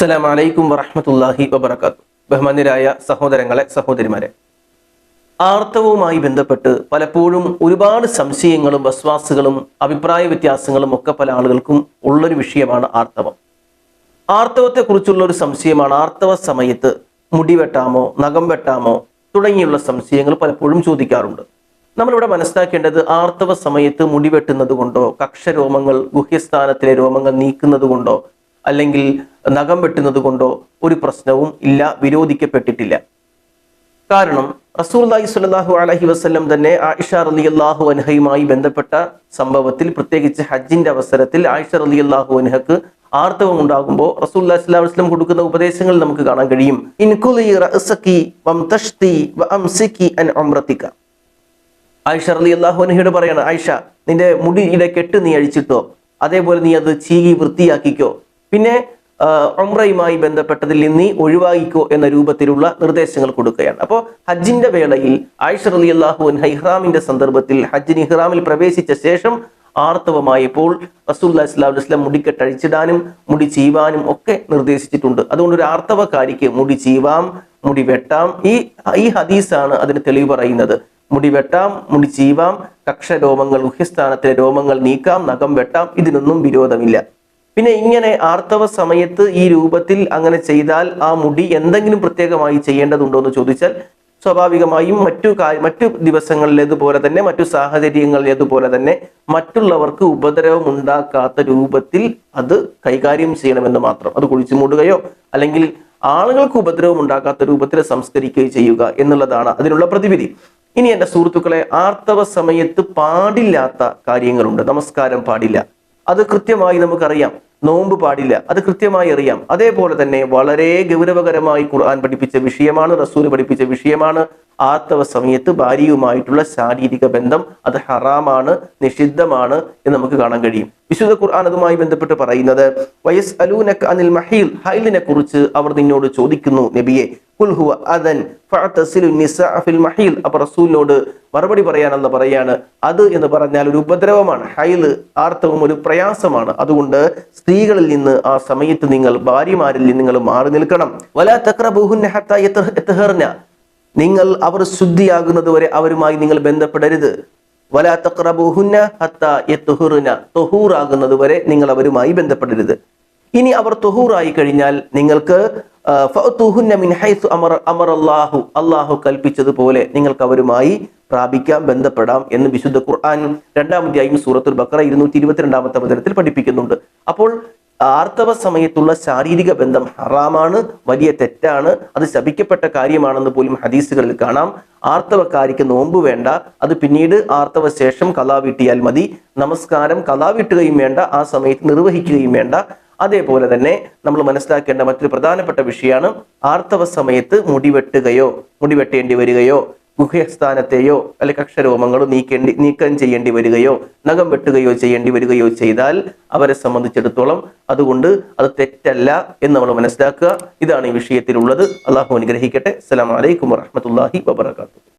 അസ്സലാം വലൈക്കും വറഹമത്തല്ലാഹി വബർക്കാത്തു ബഹുമാന്യരായ സഹോദരങ്ങളെ സഹോദരിമാരെ ആർത്തവവുമായി ബന്ധപ്പെട്ട് പലപ്പോഴും ഒരുപാട് സംശയങ്ങളും വസ്വാസുകളും അഭിപ്രായ വ്യത്യാസങ്ങളും ഒക്കെ പല ആളുകൾക്കും ഉള്ളൊരു വിഷയമാണ് ആർത്തവം. ആർത്തവത്തെക്കുറിച്ചുള്ള ഒരു സംശയമാണ് ആർത്തവ സമയത്ത് മുടി വെട്ടാമോ നഖം വെട്ടാമോ തുടങ്ങിയുള്ള സംശയങ്ങൾ പലപ്പോഴും ചോദിക്കാറുണ്ട്. നമ്മളിവിടെ മനസ്സിലാക്കേണ്ടത് ആർത്തവ സമയത്ത് മുടി വെട്ടുന്നത് കൊണ്ടോ കക്ഷരോമങ്ങൾ ഗുഹ്യസ്ഥാനത്തിലെ രോമങ്ങൾ നീക്കുന്നത് കൊണ്ടോ അല്ലെങ്കിൽ നഖം വെട്ടുന്നത് കൊണ്ടോ ഒരു പ്രശ്നവും ഇല്ല വിരോധിക്കപ്പെട്ടിട്ടില്ല. കാരണം റസൂർലാഹി സ്വല്ലല്ലാഹു അലൈഹി വസല്ലം തന്നെ ആയിഷ റളിയല്ലാഹു അൻഹയുമായി ബന്ധപ്പെട്ട സംഭവത്തിൽ പ്രത്യേകിച്ച് ഹജ്ജിന്റെ അവസരത്തിൽ ആയിഷ റളിയല്ലാഹു അൻഹക്ക് ആർത്തവം ഉണ്ടാകുമ്പോൾ സ്വല്ലല്ലാഹു അലൈഹി വസല്ലം കൊടുക്കുന്ന ഉപദേശങ്ങൾ നമുക്ക് കാണാൻ കഴിയും. ആയിഷ റളിയല്ലാഹു അൻഹയോട് പറയാണ് ആയിഷ നിന്റെ മുടി മുടിയുടെ കെട്ട് നീ അഴിച്ചിട്ടോ? അതേപോലെ നീ അത് ചീകി വൃത്തിയാക്കിക്കോ. പിന്നെ ഒമ്രയുമായി ബന്ധപ്പെട്ടതിൽ നിന്ന് ഒഴിവാക്കിക്കോ എന്ന രൂപത്തിലുള്ള നിർദ്ദേശങ്ങൾ കൊടുക്കുകയാണ്. അപ്പോൾ ഹജ്ജിന്റെ വേളയിൽ ആയിഷ അലി അൻഹ ഇഹ്റാമിന്റെ സന്ദർഭത്തിൽ ഹജ്ജിന് ഇഹ്റാമിൽ പ്രവേശിച്ച ശേഷം ആർത്തവമായപ്പോൾ റസൂല്ലാ ഇസ്ലാം ഇസ്ലാം മുടിക്കെട്ടഴിച്ചിടാനും മുടി ചീവാനും ഒക്കെ നിർദ്ദേശിച്ചിട്ടുണ്ട്. അതുകൊണ്ട് ഒരു ആർത്തവക്കാരിക്ക് മുടി ചീവാം മുടി വെട്ടാം. ഈ ഈ ഹദീസാണ് അതിന് തെളിവ് പറയുന്നത്. മുടി വെട്ടാം മുടി ചീവാം കക്ഷരോമങ്ങൾ ഗുഹ്യസ്ഥാനത്തിലെ രോമങ്ങൾ നീക്കാം നഖം വെട്ടാം ഇതിനൊന്നും വിരോധമില്ല. പിന്നെ ഇങ്ങനെ ആർത്തവ സമയത്ത് ഈ രൂപത്തിൽ അങ്ങനെ ചെയ്താൽ ആ മുടി എന്തെങ്കിലും പ്രത്യേകമായി ചെയ്യേണ്ടതുണ്ടോ എന്ന് ചോദിച്ചാൽ സ്വാഭാവികമായും മറ്റു മറ്റു ദിവസങ്ങളിലേതുപോലെ തന്നെ മറ്റു സാഹചര്യങ്ങളിലേതുപോലെ തന്നെ മറ്റുള്ളവർക്ക് ഉപദ്രവം ഉണ്ടാക്കാത്ത രൂപത്തിൽ അത് കൈകാര്യം ചെയ്യണമെന്ന് മാത്രം. അത് കുഴിച്ചു മൂടുകയോ അല്ലെങ്കിൽ ആളുകൾക്ക് ഉപദ്രവം ഉണ്ടാക്കാത്ത രൂപത്തിൽ സംസ്കരിക്കുകയോ ചെയ്യുക എന്നുള്ളതാണ് അതിനുള്ള പ്രതിവിധി. ഇനി എന്റെ സുഹൃത്തുക്കളെ ആർത്തവ സമയത്ത് പാടില്ലാത്ത കാര്യങ്ങളുണ്ട്. നമസ്കാരം പാടില്ല. അത് കൃത്യമായി നമുക്കറിയാം. നോമ്പ് പാടില്ല അത് കൃത്യമായി അറിയാം. അതേപോലെ തന്നെ വളരെ ഗൗരവകരമായി ഖുർആൻ പഠിപ്പിച്ച വിഷയമാണ് റസൂൽ പഠിപ്പിച്ച വിഷയമാണ്. ആർത്തവ സമയത്ത് ഭാര്യയുമായിട്ടുള്ള ശാരീരിക ബന്ധം അത് ഹറാമാണ് നിഷിദ്ധമാണ് എന്ന് നമുക്ക് കാണാൻ കഴിയും. വിശുദ്ധ ഖുർആൻ അതുമായി ബന്ധപ്പെട്ട് പറയുന്നത് വയസ് അലൂനക് അനിൽ മഹീൽ ഹൈലിനെ കുറിച്ച് അവർ നിന്നോട് ചോദിക്കുന്നു നബിയെ കുൽ ഹുവ അദൻ ഫഅതസിലു മഹീൽ അപ്പൊ റസൂലിനോട് മറുപടി പറയാനെന്ന് പറയാണ് അത് എന്ന് പറഞ്ഞാൽ ഒരു ഉപദ്രവമാണ് ഹൈൽ ആർത്തവം ഒരു പ്രയാസമാണ്. അതുകൊണ്ട് സ്ത്രീകളിൽ നിന്ന് ആ സമയത്ത് നിങ്ങൾ ഭാര്യമാരിൽ നിന്ന് നിങ്ങൾ മാറി നിൽക്കണം. വലാ തക്രബുഹുന്ന നിങ്ങൾ അവർ ശുദ്ധിയാകുന്നത് വരെ അവരുമായി നിങ്ങൾ ബന്ധപ്പെടരുത്. വലാ തക്രബുഹുന്ന ഹത്താ തൊഹൂറാകുന്നത് വരെ നിങ്ങൾ അവരുമായി ബന്ധപ്പെടരുത്. ഇനി അവർ തൊഹൂറായി കഴിഞ്ഞാൽ നിങ്ങൾക്ക് അമറല്ലാഹു. അള്ളാഹു കൽപ്പിച്ചതുപോലെ നിങ്ങൾക്ക് അവരുമായി പ്രാപിക്കാം ബന്ധപ്പെടാം എന്ന് വിശുദ്ധ ഖുർആൻ രണ്ടാമത്തെയായും സൂറത്തുൽ ബക്കറ ഇരുന്നൂറ്റി ഇരുപത്തിരണ്ടാമത്തെ അവതരത്തിൽ പഠിപ്പിക്കുന്നുണ്ട്. അപ്പോൾ ആർത്തവ സമയത്തുള്ള ശാരീരിക ബന്ധം ഹറാമാണ് വലിയ തെറ്റാണ് അത് ശപിക്കപ്പെട്ട കാര്യമാണെന്ന് പോലും ഹദീസുകളിൽ കാണാം. ആർത്തവക്കാരിക്ക് നോമ്പ് വേണ്ട അത് പിന്നീട് ആർത്തവ ശേഷം കലാവീട്ടിയാൽ മതി. നമസ്കാരം കലാവീട്ടുകയും വേണ്ട ആ സമയത്ത് നിർവഹിക്കുകയും വേണ്ട. അതേപോലെ തന്നെ നമ്മൾ മനസ്സിലാക്കേണ്ട മറ്റൊരു പ്രധാനപ്പെട്ട വിഷയമാണ് ആർത്തവ സമയത്ത് മുടിവെട്ടുകയോ മുടിവെട്ടേണ്ടി മുടി വെട്ടേണ്ടി വരികയോ ഗുഹ്യസ്ഥാനത്തെയോ അല്ലെങ്കിൽ കക്ഷരോമങ്ങളോ നീക്കേണ്ടി നീക്കം ചെയ്യേണ്ടി വരികയോ നഖം വെട്ടുകയോ ചെയ്യേണ്ടി വരികയോ ചെയ്താൽ അവരെ സംബന്ധിച്ചിടത്തോളം അതുകൊണ്ട് അത് തെറ്റല്ല എന്ന് നമ്മൾ മനസ്സിലാക്കുക. ഇതാണ് ഈ വിഷയത്തിലുള്ളത്. അള്ളാഹു അനുഗ്രഹിക്കട്ടെ. അസ്സലാമലൈക്കും അലൈക്കും വറഹ്മത്തുള്ളാഹി വബറകാതുഹു.